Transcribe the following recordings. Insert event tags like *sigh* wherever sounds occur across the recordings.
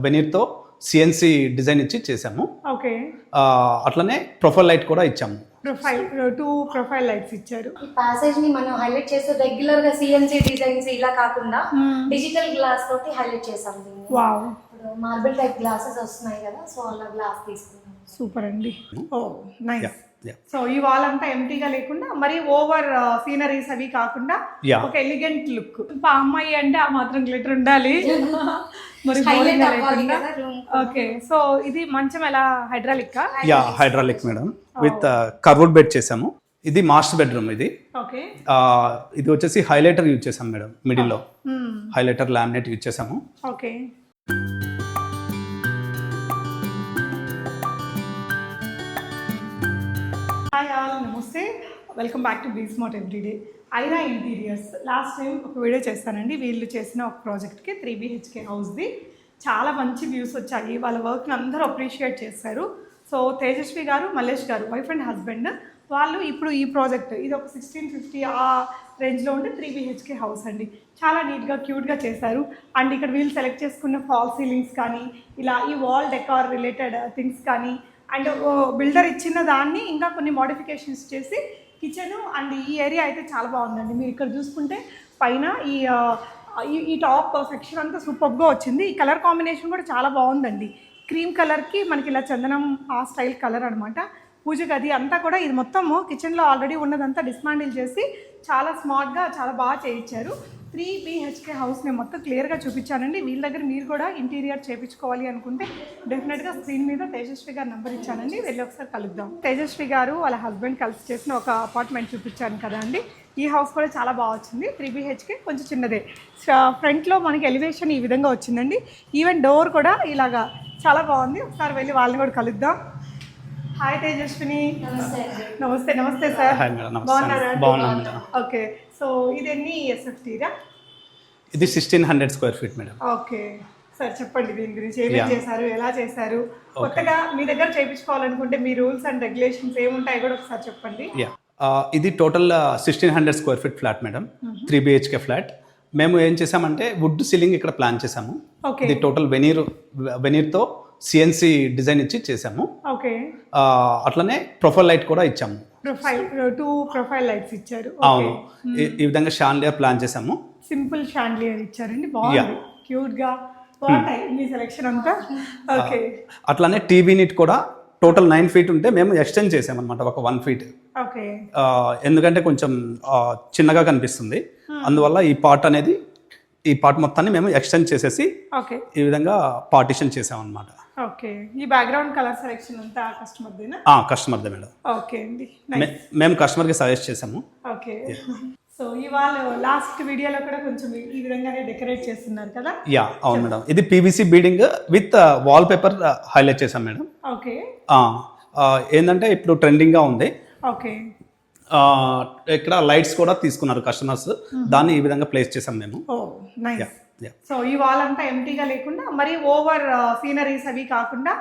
వెనీర్తో CNC design ఇచ్చి చేసాము okay. అట్లనే ప్రొఫైల్ లైట్ కూడా ఇచ్చాము. ప్రొఫైల్ టూ ప్రొఫైల్ లైట్స్ ఇచ్చారు. ఈ ప్యాసేజ్ని మనం హైలైట్ చేస్తే రెగ్యులర్గా సిఎన్సి డిజైన్స్ ఇలా కాకుండా డిజిటల్ గ్లాస్ తోటి హైలైట్ చేసాం దీన్ని. వావ్ ఇప్పుడు మార్బుల్ టైప్ గ్లాసెస్ వస్తున్నాయి కదా సో అలా గ్లాస్ తీసుకున్నాం. సూపర్ అండి. Oh nice. సో ఈ వాల్ అంతా ఎంటీగా లేకుండా మరి ఓవర్ సీనరీస్ అవి కాకుండా. ఒక ఎలిగెంట్ లుక్ ఆ అమ్మాయి అంటే ఆ మాత్రం గ్లిటర్ ఉండాలి. *laughs* మరి లేకుండా. ఓకే సో ఇది మంచం ఎలా hydraulic yeah hydraulic madam with curved bed చేసాము. ఇది మాస్టర్ బెడ్రూమ్ ఇది. ఓకే ఆ, ఇది వచ్చేసి హైలైటర్ యూజ్ చేసాం మేడం మిడిల్లో హైలైటర్ లామినేట్ యూజ్ చేసాము. ఓకే హాయ్ ఆల్ నమస్తే welcome back to be smart everyday Aira interiors last time ఒక వీడియో చేస్తానండి. వీళ్ళు చేసిన ఒక ప్రాజెక్ట్కి త్రీ బీహెచ్కే హౌస్ది చాలా మంచి వ్యూస్ వచ్చాయి. వాళ్ళ వర్క్ని అందరూ అప్రిషియేట్ చేశారు. సో తేజస్వి గారు మల్లేష్ గారు వైఫ్ అండ్ హస్బెండ్ వాళ్ళు ఇప్పుడు ఈ ప్రాజెక్ట్ ఇది ఒక సిక్స్టీన్ ఫిఫ్టీ ఆ రేంజ్లో ఉండే త్రీ బీహెచ్కే హౌస్ అండి. చాలా నీట్గా క్యూట్గా చేశారు. అండ్ ఇక్కడ వీళ్ళు సెలెక్ట్ చేసుకున్న ఫాల్ సీలింగ్స్ కానీ ఇలా ఈ వాల్ డెకార్ రిలేటెడ్ థింగ్స్ కానీ అండ్ బిల్డర్ uh, ఇచ్చిన దాన్ని ఇంకా కొన్ని మోడిఫికేషన్స్ చేసి కిచెన్ అండ్ ఈ ఏరియా అయితే చాలా బాగుందండి. మీరు ఇక్కడ చూసుకుంటే పైన ఈ ఈ- ఈ టాప్ సెక్షన్ అంతా సూపర్గా వచ్చింది. ఈ కలర్ కాంబినేషన్ కూడా చాలా బాగుందండి. క్రీమ్ కలర్కి మనకి ఇలా చందనం ఆ స్టైల్ కలర్ అనమాట పూజ గది అంతా కూడా ఇది మొత్తము కిచెన్లో ఆల్రెడీ ఉన్నదంతా డిస్మాండిల్ చేసి చాలా స్మార్ట్గా చాలా బాగా చేయించారు. త్రీ బిహెచ్కే హౌస్ నేను మొత్తం క్లియర్గా చూపించానండి. వీళ్ళ దగ్గర మీరు కూడా ఇంటీరియర్ చేయించుకోవాలి అనుకుంటే డెఫినెట్గా స్క్రీన్ మీద తేజస్వి గారు నెంబర్ ఇచ్చానండి. వెళ్ళి ఒకసారి కలుద్దాం. తేజస్వి గారు వాళ్ళ హస్బెండ్ కలిసి చేసిన ఒక అపార్ట్మెంట్ చూపించాను కదా అండి. ఈ హౌస్ కూడా చాలా బాగా వచ్చింది. త్రీ బిహెచ్కే కొంచెం చిన్నదే. ఫ్రంట్లో మనకి ఎలివేషన్ ఈ విధంగా వచ్చిందండి. ఈవెన్ డోర్ కూడా ఇలాగా చాలా బాగుంది. ఒకసారి వెళ్ళి వాళ్ళని కూడా కలుద్దాం. హాయ్ తేజస్విని నమస్తే నమస్తే నమస్తే సార్. బాగున్నారా ఓకే. సో ఇదన్నీ ఎస్ఎఫ్టీరా ఇది sixteen hundred square feet madam okay. Sir చెప్పండి దీని గురించి ఏమేమి. చేశారు ఎలా చేశారు? కొత్తగా మీ దగ్గర చేయించుకోవాలనుకుంటే మీ రూల్స్ అండ్ రెగ్యులేషన్స్ ఏముంటాయో కూడా ఒకసారి చెప్పండి. యా ఇది total sixteen hundred square feet flat madam three BHK flat మేము ఏం చేసామంటే వుడ్ సీలింగ్ ఇక్కడ ప్లాన్ చేసాము ఓకే ఇది టోటల్ వెనీర్ వెనీర్తో సిఎన్సి డిజైన్ ఇచ్చి చేసాము అట్లనే ప్రొఫైల్ లైట్ కూడా ఇచ్చాము. ప్రొఫైల్ టూ ప్రొఫైల్ లైట్స్ ఇచ్చారు. అవును. ఈ- ఈ విధంగా షాన్లియర్ ప్లాన్ చేసాము సింపుల్ షాండ్లియర్ ఇచ్చారండి. బాగుంది. క్యూట్గా. బాగుంటాయి మీ సెలెక్షన్ అంతా. ఓకే అట్లానే టీవీ నీట్ కూడా టోటల్ నైన్ ఫీట్ ఉంటే మేము ఎక్స్టెండ్ చేసామన్నమాట ఒక వన్ ఫీట్ ఓకే ఎందుకంటే కొంచెం చిన్నగా కనిపిస్తుంది. అందువల్ల ఈ పార్ట్ అనేది ఈ పార్ట్ మొత్తాన్ని మేము ఎక్స్టెండ్ చేసేసి ఈ విధంగా పార్టిషన్ చేసామన్నమాట. ఓకే ఈ బ్యాక్గ్రౌండ్ కలర్ సెలెక్షన్ అంతా కస్టమర్దే మేడం. ఓకే అండి. మేము కస్టమర్కి సజెస్ట్ చేసాము. ఓకే సో ఇవాళ లాస్ట్ వీడియోలో కూడా కొంచెం ఈ- విధంగానే డెకరేట్ చేస్తున్నారు కదా? యా అవును మేడం. ఇది PVC beading with wall paper highlight చేసాం మేడం. ఓకే ఏంటంటే ఇప్పుడు ట్రెండింగ్గా ఉంది. ఓకే ఇక్కడ లైట్స్ కూడా తీసుకున్నారు కస్టమర్స్ దాన్ని ఈ విధంగా ప్లేస్ చేసాం మేము. సో ఈ వాల్ అంతా ఎంటీగా లేకుండా మరి ఓవర్ సీనరీస్ అవి కాకుండా.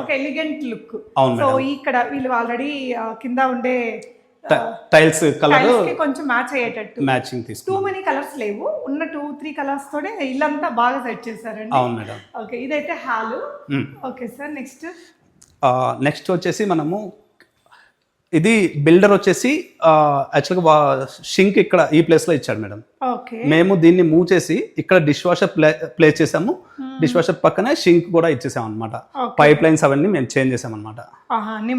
ఒక ఎలిగెంట్ లుక్ అవును సో ఇక్కడ వీళ్ళు ఆల్రెడీ కింద ఉండే టైల్స్ కలర్ కొంచెం మ్యాచ్ అయ్యేటట్టు. మ్యాచింగ్ టూ తీసుకున్నాం మెనీ కలర్స్ లేవు. ఉన్న టూ త్రీ కలర్స్ తోనే ఇల్లంతా బాగా సెట్ చేశారండి. అవును మేడం. ఓకే ఇదైతే hall. Okay sir next next వచ్చేసి మనము ఇది బిల్డర్ వచ్చేసి యాక్చువల్గా షింక్ ఇక్కడ ఈ ప్లేస్లో ఇచ్చాడు మేడం. మేము దీన్ని మూవ్ చేసి ఇక్కడ డిష్ వాషర్ ప్లే ప్లేస్ చేసాము. డిష్ వాషర్ పక్కనే షింక్ కూడా ఇచ్చేసాం అనమాట. పైప్ లైన్స్ అవన్నీ మేము చేంజ్ చేసాం అనమాట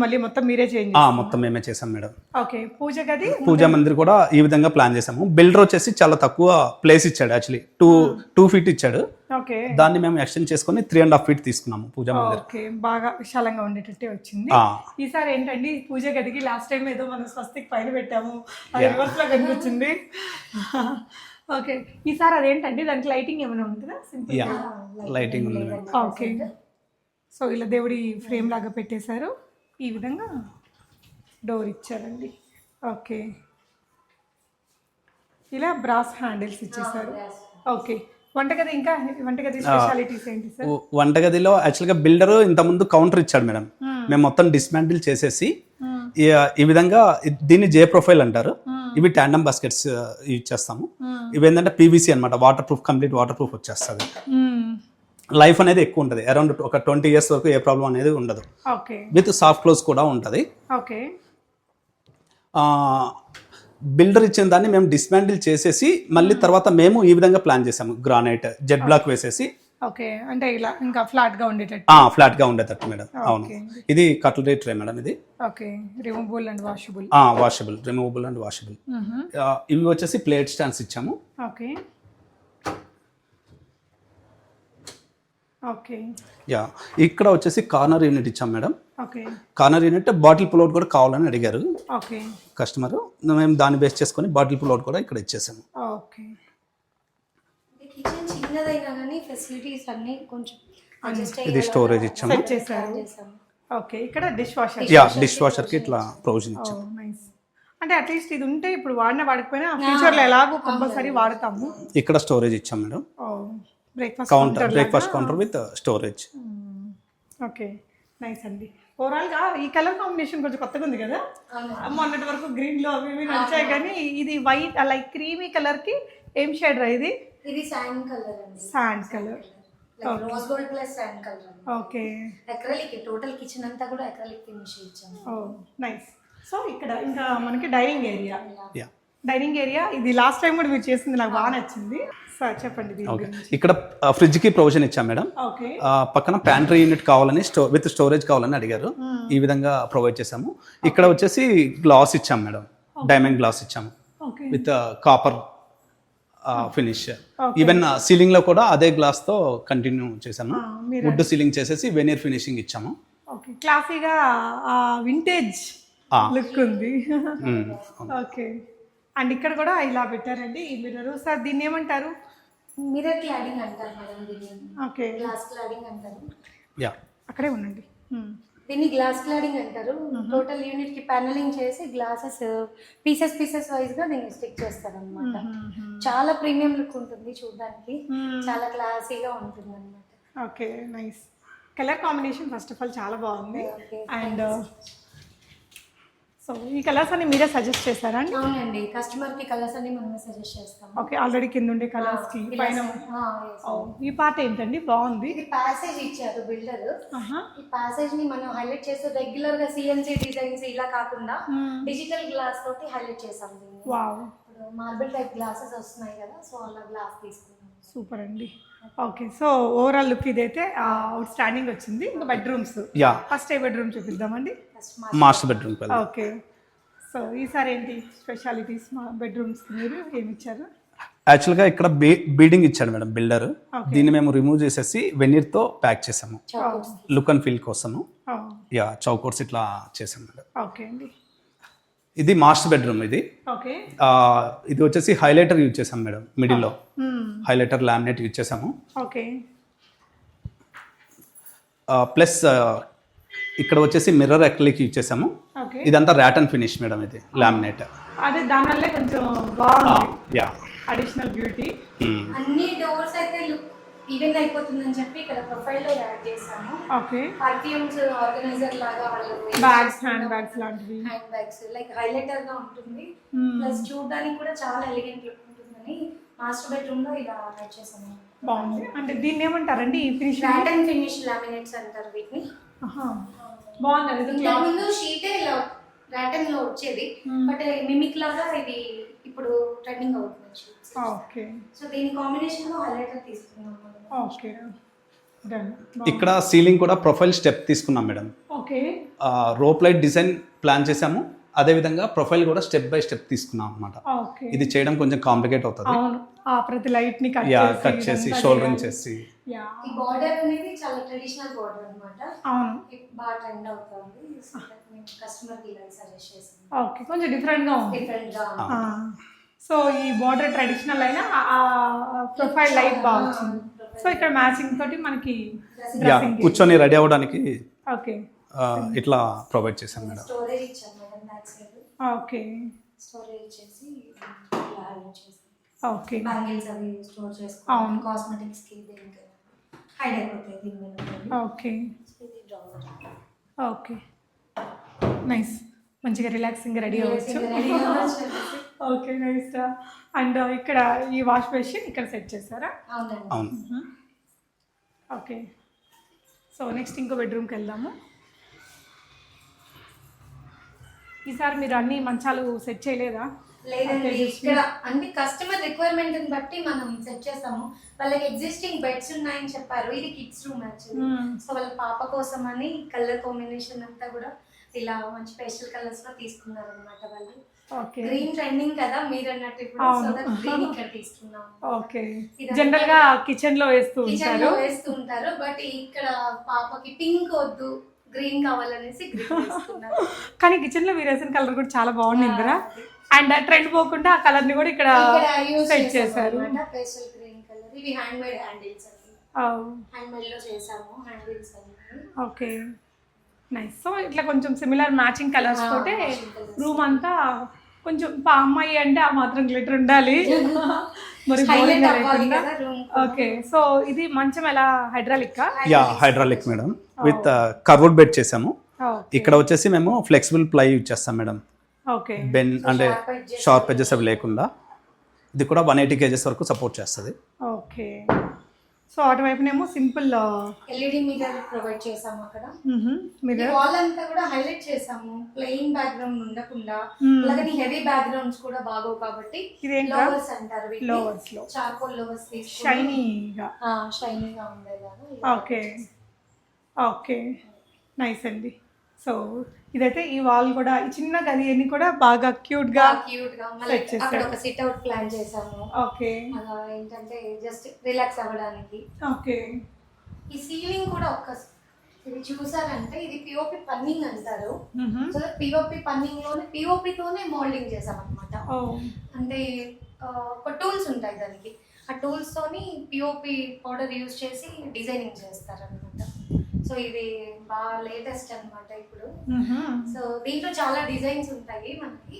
మళ్ళీ మొత్తం మీరే చేంజ్ మొత్తం మేమే చేసాం మేడం. ఓకే పూజ గది పూజా మందిర్ కూడా ఈ విధంగా ప్లాన్ చేసాము. బిల్డర్ వచ్చేసి చాలా తక్కువ ప్లేస్ ఇచ్చాడు యాక్చువల్లీ టూ టూ ఫీట్ ఇచ్చాడు. ఓకే. దాన్ని మేము ఎక్స్టెండ్ చేసుకొని త్రీ అండ్ హాఫ్ ఫీట్ తీసుకున్నాము పూజా మందిర్. బాగా విశాలంగా ఉండేటట్టే వచ్చింది. ఈసారి ఏంటండి పూజ గదికి లాస్ట్ టైం ఏదో మనం స్వస్తికి పైన పెట్టాము. అది రివర్స్లో కనిపించింది. ఓకే. ఈసారి అదేంటండి? దానికి లైటింగ్ ఏమైనా ఉంటుందా? సింపుల్ యా లైటింగ్ ఉంది. Madam okay. సో ఇలా దేవుడి ఫ్రేమ్ లాగా పెట్టేశారు. ఈ విధంగా డోర్ ఇచ్చారండి. ఓకే. ఇలా బ్రాస్ హ్యాండిల్స్ ఇచ్చేసారు ఓకే. వంటగది ఇంకా? వంటగది స్పెషాలిటీస్ ఏంటి సార్? వ- వంటగదిలో యాక్చువల్గా బిల్డర్ ఇంతకుముందు కౌంటర్ ఇచ్చాడు మేడం. మేము మొత్తం డిస్మాంటిల్ చేసేసి ఈ- ఈ విధంగా ఇ- దీన్ని జే ప్రొఫైల్ అంటారు. ఇవి టాండమ్ బాస్కెట్స్ ఇచ్చేస్తాము ఇవి ఏంటంటే పీవీసీ అనమాట water proof complete water proof వచ్చేస్తుంది. లైఫ్ అనేది ఎక్కువ ఉంటుంది. అరౌండ్ ఒక ట్వంటీ ఇయర్స్ వరకు ఏ ప్రాబ్లం అనేది ఉండదు. విత్ సాఫ్ట్ క్లోజ్ కూడా ఉంటుంది. ఓకే బిల్డర్ ఇచ్చిన దాన్ని మేము డిస్మాండిల్ చేసేసి మళ్ళీ తర్వాత మేము ఈ విధంగా ప్లాన్ చేసాము గ్రానైట్ జెడ్ బ్లాక్ వేసేసి. ఓకే. అంటే ఇలా ఇంకా ఫ్లాట్గా ఉండేటట్టు? ఫ్లాట్గా ఉండేటట్టు మేడం. అవును. ఇది కట్లరీ ట్రే మేడం ఇది. Okay. Removable and washable. Washable. Removable and washable. ఇవి వచ్చేసి ప్లేట్ స్టాండ్స్ ఇచ్చాము. ఓకే. ఓకే. యా. ఇక్కడ వచ్చేసి కార్నర్ యూనిట్ ఇచ్చాం madam. Okay. Corner unit bottle pullout కూడా కావాలని అడిగారు. ఓకే. కస్టమర్. మేము దాన్ని బేస్ చేసుకొని బాటిల్ పుల్అవుట్ కూడా ఇక్కడ ఇచ్చేసాము. ఓకే. చిన్నదైనా కానీ ఫెసిలిటీస్ అన్ని కొంచెం అడ్జస్ట్ ఇది స్టోరేజ్ ఇచ్చాము. సెట్ చేశారు. చేసాము ఓకే ఇక్కడ డిష్ వాషర్ యా డిష్ వాషర్కి ఇట్లా ప్రొవిజన్ ఓ ఇచ్చాము నైస్ అంటే అట్లీస్ట్ ఇది ఉంటే ఇప్పుడు వాడినా వాడకపోయినా ఫ్యూచర్లో ఎలాగో కంపల్సరీ వాడతాము. ఇక్కడ స్టోరేజ్ ఇచ్చాం madam. Oh breakfast counter breakfast counter with storage okay nice అండి. ఓవరాల్గా ఈ కలర్ కాంబినేషన్ కొంచెం కొత్తగా ఉంది కదా? మొన్నటి వరకు గ్రీన్లో అవి ఇవి నడిచాయి కానీ ఇది వైట్ లైక్ క్రీమీ కలర్కి ఏం షేడ్ రా ఇది? ఇది శాండ్ కలర్ అండి. Sand colour like rose gold plus sand colour okay acrylic total kitchen అంతా కూడా ఎక్రలిక్ ఫినిష్ ఇచ్చాము ఓ నైస్ సో ఇక్కడ ఇంకా మనకి dining area yeah dining area ఇది లాస్ట్ టైం కూడా మీరు చేసింది నాకు బాగా నచ్చింది. సార్ చెప్పండి దీని ఓకే గురించి. ఇక్కడ ఫ్రిడ్జ్కి ప్రొవిజన్ ఇచ్చాం మేడం. పక్కన ప్యాంట్రీ యూనిట్ కావాలని స్టో విత్ స్టోరేజ్ కావాలని అడిగారు. ఈ విధంగా ప్రొవైడ్ చేసాము ఇక్కడ వచ్చేసి గ్లాస్ ఇచ్చాం మేడం. డైమండ్ గ్లాస్ ఇచ్చాము. Okay with copper finish even సీలింగ్లో కూడా అదే గ్లాస్తో కంటిన్యూ చేసాము మీరు. వుడ్ సీలింగ్ చేసేసి వెనీర్ ఫినిషింగ్ ఇచ్చాము. ఓకే క్లాసీగా వింటేజ్. లుక్ ఉంది. ఓకే అండ్ ఇక్కడ కూడా ఇలా పెట్టారండి ఈ మిర్రర్ సార్ దీన్ని ఏమంటారు? మిరర్ క్లాడింగ్ అంటారు మేడం దీన్ని. ఓకే గ్లాస్ క్లాడింగ్ అంటారు. యా అక్కడే ఉండండి. Hmm. దీన్ని గ్లాస్ క్లాడింగ్ అంటారు. టోటల్ యూనిట్కి ప్యానలింగ్ చేసి గ్లాసెస్ పీసెస్ పీసెస్ వైజ్గా దీన్ని స్టిక్ చేస్తారు అనమాట చాలా ప్రీమియం లుక్ ఉంటుంది చూడడానికి. చాలా క్లాసీగా ఉంటుంది అనమాట okay nice. Colour combination first of all చాలా బాగుంది. అండ్ సో ఈ కలర్స్ అన్ని మీరే సజెస్ట్ చేశారా అండి? అవునండి. కస్టమర్కి కలర్స్ అన్ని మనమే సజెస్ట్ చేస్తాం ఓకే ఆల్రెడీ కింద ఉండే కలర్స్కి పైన ఓ, ఈ పార్ట్ ఏంటండి? బాగుంది. ఇది ప్యాసేజ్ ఇచ్చారు బిల్డర్ ఆహా. ఈ ప్యాసేజ్ని మనం హైలైట్ చేస్తే రెగ్యులర్గా సిఎన్సి డిజైన్స్ ఇలా కాకుండా డిజిటల్ గ్లాస్ తోటి హైలైట్ చేసాం దీన్ని. వావ్ ఇప్పుడు మార్బుల్ టైప్ గ్లాసెస్ వస్తున్నాయి కదా సో అలా గ్లాస్ తీసుకున్నాం సూపర్ అండి. ఓకే సో ఓవరాల్ లుక్ ఇదైతే అవుట్ స్టాండింగ్ వచ్చింది. ఇంకా బెడ్రూమ్స్ యా ఫస్ట్ ఏ bedroom చూపిద్దామండి? First master bedroom okay. So ఈసారి ఏంటి స్పెషాలిటీస్ మా బెడ్రూమ్స్ మీరు ఏమి ఇచ్చారు యాక్చువల్గా ఇక్కడ బీ బీడింగ్ ఇచ్చాడు మేడం బిల్డర్ దీన్ని మేము రిమూవ్ చేసేసి వెనీర్తో ప్యాక్ చేసాము. లుక్ అండ్ ఫీల్ కోసము. యా చౌకోర్స్ ఇట్లా చేసాం మేడం. ఓకే అండి. ఇది మాస్టర్ బెడ్రూమ్ ఇది. ఓకే. ఆ, ఇది వచ్చేసి హైలైటర్ యూజ్ చేసాం మేడం మిడిల్లో. హైలైటర్ లామినేట్ యూజ్ చేసాము ఓకే. ప్లస్ ఇక్కడ వచ్చేసి మిర్రర్ అక్లిక్ యూజ్ చేసాము ఓకే. ఇదంతా ర్యాట్ అండ్ ఫినిష్ మేడం ఇది లామినేట్. అదే దానివల్లే కొంచెం బాగుంది. యా. అడిషనల్ బ్యూటీ అన్ని డోర్స్ అయితే లుక్ ఈవెన్ అయిపోతుందని చెప్పి ఇక్కడ ప్రొఫైల్లో యాడ్ చేసాము ఓకే. పర్ఫ్యూమ్స్ ఆర్గనైజర్ లాగా వాళ్ళు బ్యాగ్స్ హ్యాండ్ బ్యాగ్స్ లాంటివి. హ్యాండ్ బ్యాగ్స్ లైక్ హైలైటర్గా ఉంటుంది. Hmm. ప్లస్ చూడడానికి కూడా చాలా ఎలిగెంట్ లుక్ ఉంటుందని మాస్టర్ బెడ్రూమ్లో ఇలా యాడ్ చేసాము బాగుంది. అంటే దీన్ని ఏమంటారండి ఈ ఫినిష్ అండ్ ఫినిష్ లామినేట్స్ అంటారు వీటిని. బాగుంది ముందు షీటే ఇలా రాటన్లో వచ్చేది. బట్ మిమిక్ లాగా ఇది ఇప్పుడు ట్రెండింగ్ అవుతుంది ఓకే సో దీని కాంబినేషన్లో హైలైటర్ తీసుకున్నాం మనం ఓకే డన్ ఇక్కడ సీలింగ్ కూడా ప్రొఫైల్ స్టెప్ తీసుకున్నాం madam okay rope light design plan చేసాము అదేవిధంగా ప్రొఫైల్ కూడా స్టెప్ బై స్టెప్ తీసుకున్నాం అనమాట ఓకే ఇది చేయడం కొంచెం కాంప్లికేట్ అవుతుంది. అవును. ఆ ప్రతి లైట్ని కట్ యా చేసి కట్ చేసి ఇదంతా షోల్డరింగ్. చేసి. యా ఈ బార్డర్ అనేది చాలా ట్రెడిషనల్ బార్డర్ అన్నమాట. అవును. ఇది బాగా ట్రెండ్ అవుతుంది. కస్టమర్కి ఇలా సజెస్ట్ చేసాం ఓకే కొంచెం డిఫరెంట్గా ఉంది. డిఫరెంట్గా. సో ఈ బార్డర్ ట్రెడిషనల్ అయినా ప్రొఫైల్ లైట్ బాగా వచ్చింది సో ఇక్కడ మ్యాచింగ్ తోటి మనకి కూర్చొని రెడీ అవ్వడానికి ఓకే. ఇట్లా ప్రొవైడ్ చేశాం మేడం. ఓకే. ఓకే. బ్యాంగిల్స్ అవి స్టోర్ అవును. చేసుకోవాలి కాస్మెటిక్స్కి దేనికి హైడ్ అయిపోతాయి దీని మీద ఓకే. ఓకే. నైస్. మంచిగా రిలాక్సింగ్ రెడీ అవ్వచ్చు. ఓకే నైస్ అండ్ ఇక్కడ ఈ వాష్ బేసిన్ ఇక్కడ సెట్ చేశారా? అవునండి. అవును. ఓకే సో నెక్స్ట్ ఇంకో బెడ్రూమ్కి వెళ్దాము. ఈసారి మీరు అన్ని మంచాలు సెట్ చేయలేదా? లేదండి ఇక్కడ అంటే కస్టమర్ రిక్వైర్మెంట్ బట్టి మనం సెట్ చేస్తాము. వాళ్ళకి ఎగ్జిస్టింగ్ బెడ్స్ ఉన్నాయని చెప్పారు. ఇది కిడ్స్ రూమ్ యాక్చువల్లీ. సో వాళ్ళ పాప కోసం అని కలర్ కాంబినేషన్ అంతా కూడా ఇలా మంచి పేస్టల్ కలర్స్లో తీసుకున్నారు అనమాట వాళ్ళు. ఓకే గ్రీన్ ట్రెండింగ్ కదా మీరు అన్నట్టు ఇప్పుడు గ్రీన్ ఇక్కడ తీసుకున్నాము ఓకే జనరల్గా కిచెన్లో వేస్తూ కిచెన్ ఉంటారు లో వేస్తూ ఉంటారు. బట్ ఇక్కడ పాపకి పింక్ వద్దు గ్రీన్ కావాలనేసి *laughs* కానీ కిచెన్లో మీరు వేసిన కలర్ కూడా చాలా బాగుండిందిరా అండ్ ట్రెండ్ పోకుండా ఆ కలర్ని కూడా ఇక్కడ సెట్ చేశారు. పేస్టల్ గ్రీన్ కలర్ ఇవి హ్యాండ్ మేడ్ హ్యాండిల్స్ హ్యాండ్ మేడ్లో చేసాము హ్యాండిల్స్ ఓకే నైస్ సో ఇట్లా కొంచెం సిమిలర్ మ్యాచింగ్ కలర్స్ తోటే. రూమ్ అంతా కొంచెం పా అమ్మాయి అంటే ఆ మాత్రం గ్లిటర్ ఉండాలి. *laughs* మరి. ఓకే సో ఇది మంచం ఎలా? Hydraulic yeah hydraulic madam with curved bed చేసాము ఇక్కడ వచ్చేసి మేము ఫ్లెక్సిబుల్ ప్లై యూజ్ చేస్తాం మేడం ఓకే బెన్ అంటే షార్ప్ ఎడ్జెస్ అవి లేకుండా. ఇది కూడా వన్ ఎయిటీ కేజెస్ వరకు సపోర్ట్ చేస్తుంది. ఓకే సో అటువైపునేమో సింపుల్ ఎల్ఈడి మిర్రర్ ప్రొవైడ్ చేసాము అక్కడ. మీరు? వాల్ అంతా కూడా హైలైట్ చేసాము ప్లెయిన్ బ్యాక్గ్రౌండ్ ఉండకుండా. అలాగే హెవీ బ్యాక్గ్రౌండ్స్ కూడా బాగోవు కాబట్టి? లోవర్స్ అంటారు Lowers లో. చార్కోల్ లోవర్స్ షైనీగా షైనీగా ఉండేలాగా ఓకే. ఓకే. నైస్ అండి. సో ఇదైతే ఈ వాల్ కూడా ఈ చిన్న గది అన్ని కూడా బాగా క్యూట్గా క్యూట్గా మళ్ళీ. అక్కడ ఒక సిట్ అవుట్ ప్లాన్ చేసాము ఓకే. అలా ఏంటంటే జస్ట్ రిలాక్స్ అవ్వడానికి. ఓకే. ఈ సీలింగ్ కూడా ఒక్క ఇది చూసారంటే ఇది పిఓపి పన్నింగ్ అంటారు. సో పిఓపి పన్నింగ్లోనే పిఓపి తోనే మోల్డింగ్ చేసాం అనమాట అంటే ఒక టూల్స్ ఉంటాయి దానికి. ఆ టూల్స్ తోని పిఓపి పౌడర్ యూజ్ చేసి డిజైనింగ్ చేస్తారు అనమాట సో ఇది బాగా లేటెస్ట్ అన్నమాట ఇప్పుడు. సో దీంట్లో చాలా డిజైన్స్ ఉంటాయి మనకి.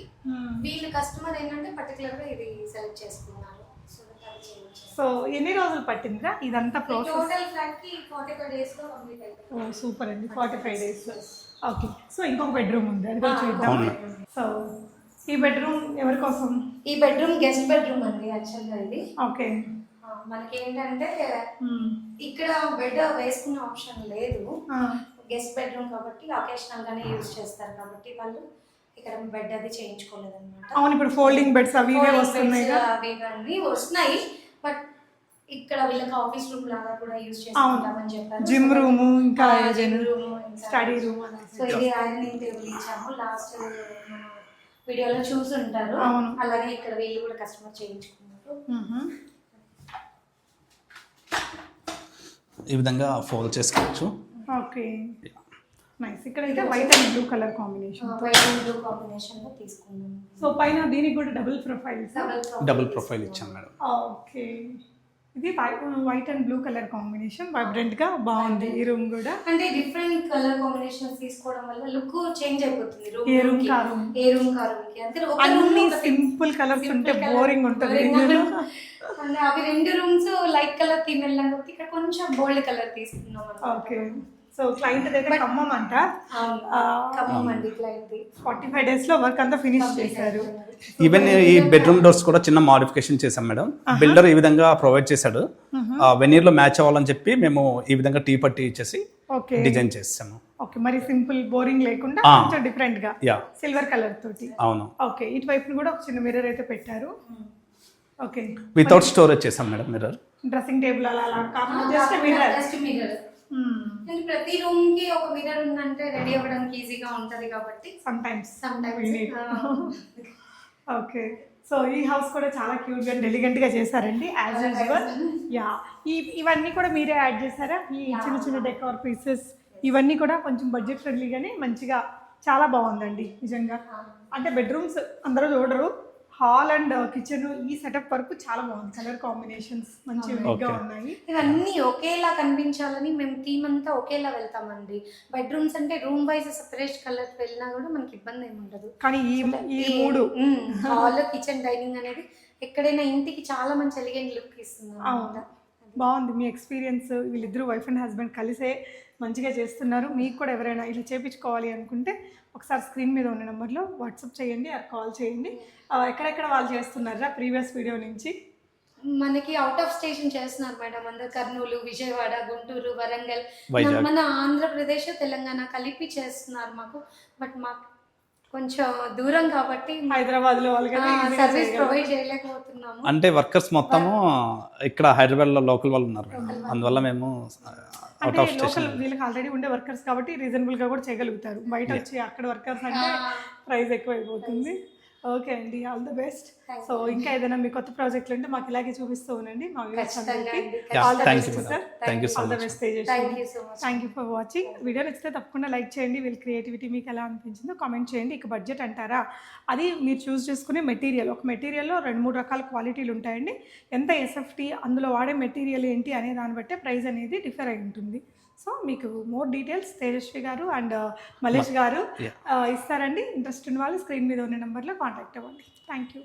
వీళ్ళు కస్టమర్ ఏంటంటే పర్టికులర్గా ఇది సెలెక్ట్ చేసుకున్నారు. సో ఎన్ని రోజులు పట్టిందిరా? ఇదంతా ప్రాసెస్ టోటల్ ఫ్లాట్కి ఫార్టీ ఫైవ్ డేస్లో కంప్లీట్ అయిపోయింది. సూపర్ అండి. Forty five days okay. So ఇంకొక బెడ్రూమ్ ఉంది. అది కూడా చూద్దాం. సో ఈ బెడ్రూమ్ ఎవరి కోసం? ఈ బెడ్రూమ్ గెస్ట్ బెడ్రూమ్ అండి యాక్చువల్గా ఇది. ఓకే. ఆ, మనకి ఏంటంటే ఇక్కడ బెడ్ వేసుకునే ఆప్షన్ లేదు. గెస్ట్ బెడ్రూమ్ కాబట్టి అకేషనల్ గానే యూజ్ చేస్తారు కాబట్టి వాళ్ళు ఇక్కడ బెడ్ అది చేయించుకోలేదన్నమాట. అవును ఇప్పుడు ఫోల్డింగ్ బెడ్స్ అవి వస్తున్నాయి అవి వస్తున్నాయి. బట్ ఇక్కడ వీళ్ళకి ఆఫీస్ రూమ్ లాగా కూడా యూజ్ చేసుకుంటామని చెప్పారు. జిమ్ రూమ్ ఇంకా రూమ్ స్టడీ రూమ్ సో ఇది ఐరనింగ్ టేబుల్ ఇచ్చాము. లాస్ట్ వీడియోలో చూసి ఉంటారు. అలాగే ఇక్కడ వీళ్ళు కూడా కస్టమర్ చేయించుకున్నారు. ఈ విధంగా ఫోల్డ్ చేసుకోవచ్చు. ఓకే. నైస్ ఇక్కడ అయితే white and blue colour combination white and blue కాంబినేషన్లో తీసుకున్నాము సో పైన దీనికి కూడా డబుల్ ప్రొఫైల్స్ డబుల్ ప్రొఫైల్ ఇచ్చాం మేడం. ఓకే ఇది white and blue colour combination వైబ్రెంట్గా బాగుంది ఈ రూమ్ కూడా. అంటే డిఫరెంట్ కలర్ కాంబినేషన్ తీసుకోవడం వల్ల లుక్ చేంజ్ అయిపోతుంది రూమ్ ఏ కా room. ఏ రూమ్ కా రూమ్కి? అంటే ఒక room అన్ని లో ఒక సింపుల్ కలర్స్ ఉంటే బోరింగ్ ఉంటుంది. *laughs* అవి రెండు రూమ్స్ లైట్ కలర్ థీమ్ వెళ్ళాం కాబట్టి ఇక్కడ కొంచెం బోల్డ్ కలర్ తీసుకున్నాం. ఓకే సో క్లయింట్ అయితే ఖమ్మం అంట అవును. ఆ, ఖమ్మం అండి క్లయింట్ ఫార్టీ ఫైవ్ డేస్లో వర్క్ అంతా ఫినిష్ చేశారు. ఈవెన్ ఈ బెడ్రూమ్ డోర్స్ కూడా చిన్న మాడిఫికేషన్ చేసాం మేడం. బిల్డర్ ఈ విధంగా ప్రొవైడ్ చేశాడు. వెనీర్లో మ్యాచ్ అవ్వాలని చెప్పి మేము ఈ విధంగా టీ పట్టి ఇచ్చేసి ఓకే. డిజైన్ చేసాము ఓకే మరి సింపుల్ బోరింగ్ లేకుండా. కొంచెం డిఫరెంట్గా యా. సిల్వర్ కలర్ తోటి. అవును. ఓకే ఇటువైపు కూడా ఒక చిన్న మిర్రర్ అయితే పెట్టారు. ఓకే. వితౌట్ స్టోరేజ్ చేసాం మేడం మిర్రర్ డ్రెస్సింగ్ టేబుల్ అలా అలా కాకుండా just mirror just mirror and ప్రతి రూమ్కి ఒక మిర్రర్ ఉందంటే రెడీ అవ్వడానికి ఈజీగా ఉంటది కాబట్టి sometimes some need. Okay so ఈ హౌస్ కూడా చాలా క్యూట్గా డెలిగెంట్గా చేశారండి యాజ్ యూజువల్ యా ఈ ఇవన్నీ కూడా మీరే యాడ్ చేశారా? ఈ చిన్న చిన్న డెకార్ పీసెస్ ఇవన్నీ కూడా కొంచెం బడ్జెట్ ఫ్రెండ్లీగానే మంచిగా చాలా బాగుందండి నిజంగా. అంటే బెడ్రూమ్స్ అందరూ చూడరు హాల్ అండ్ కిచెన్ ఈ సెటప్ వరకు చాలా బాగుంది. కలర్ కాంబినేషన్స్ మంచి గా. ఉన్నాయి. ఇవన్నీ ఒకేలా కనిపించాలని మేము థీమ్ అంతా ఒకేలా వెళ్తామండి. బెడ్రూమ్స్ అంటే రూమ్ వైజ్ సెపరేట్ కలర్ వెళ్ళినా కూడా మనకి ఇబ్బంది ఏమి ఉండదు. కానీ ఈ ఈ మూడు. హాల్ కిచెన్ డైనింగ్ అనేది ఎక్కడైనా ఇంటికి చాలా మంచి ఎలిగెంట్ లుక్ ఇస్తుంది అవును. బాగుంది. మీ ఎక్స్పీరియన్స్ వీళ్ళిద్దరూ వైఫ్ అండ్ హస్బెండ్ కలిసే మంచిగా చేస్తున్నారు. మీకు కూడా ఎవరైనా ఇలా చేపించుకోవాలి అనుకుంటే ఒకసారి స్క్రీన్ మీద ఉన్న నెంబర్లో వాట్సాప్ చేయండి ఆర్ కాల్ చేయండి. ఎక్కడెక్కడ వాళ్ళు చేస్తున్నారా ప్రీవియస్ వీడియో నుంచి? మనకి అవుట్ ఆఫ్ స్టేషన్ చేస్తున్నారు మేడం. అందరు కర్నూలు విజయవాడ గుంటూరు వరంగల్. మన ఆంధ్రప్రదేశ్ తెలంగాణ కలిపి చేస్తున్నారు మాకు. బట్ మాకు కొంచెం దూరం కాబట్టి హైదరాబాద్లో సర్వీస్. ప్రొవైడ్ చేయలేకపోతున్నాము. అంటే వర్కర్స్ మొత్తము ఇక్కడ హైదరాబాద్లో లోకల్ వాళ్ళు ఉన్నారు అందువల్ల మేము అంటే లోకల్ వీళ్ళకి ఆల్రెడీ ఉండే వర్కర్స్ కాబట్టి రీజనబుల్గా కూడా చేయగలుగుతారు. బయట వచ్చి అక్కడ వర్కర్స్ అంటే ప్రైస్ ఎక్కువ అయిపోతుంది ఓకే అండి ఆల్ ద బెస్ట్. సో ఇంకా ఏదైనా మీ కొత్త ప్రాజెక్టులు ఉంటే మాకు ఇలాగే చూపిస్తూ ఉండండి మా వ్యూవర్స్ అందరికీ. All the best sir thank you so all the best thank you for watching video నచ్చితే తప్పకుండా లైక్ చేయండి. వీళ్ళ క్రియేటివిటీ మీకు ఎలా అనిపించిందో కామెంట్ చేయండి. ఇక బడ్జెట్ అంటారా? అది మీరు చూస్ చేసుకునే మెటీరియల్ ఒక మెటీరియల్లో రెండు మూడు రకాల క్వాలిటీలు ఉంటాయండి. ఎంత ఎస్ఎఫ్టీ అందులో వాడే మెటీరియల్ ఏంటి అనే దాన్ని బట్టే ప్రైస్ అనేది డిఫర్ అయి ఉంటుంది. సో మీకు మోర్ డీటెయిల్స్ తేజస్వి గారు అండ్ మలేష్ గారు. ఆ, ఇస్తారండి. ఇంట్రెస్ట్ ఉన్న వాళ్ళు స్క్రీన్ మీద ఉన్న నెంబర్లో కాంటాక్ట్ అవ్వండి. Thank you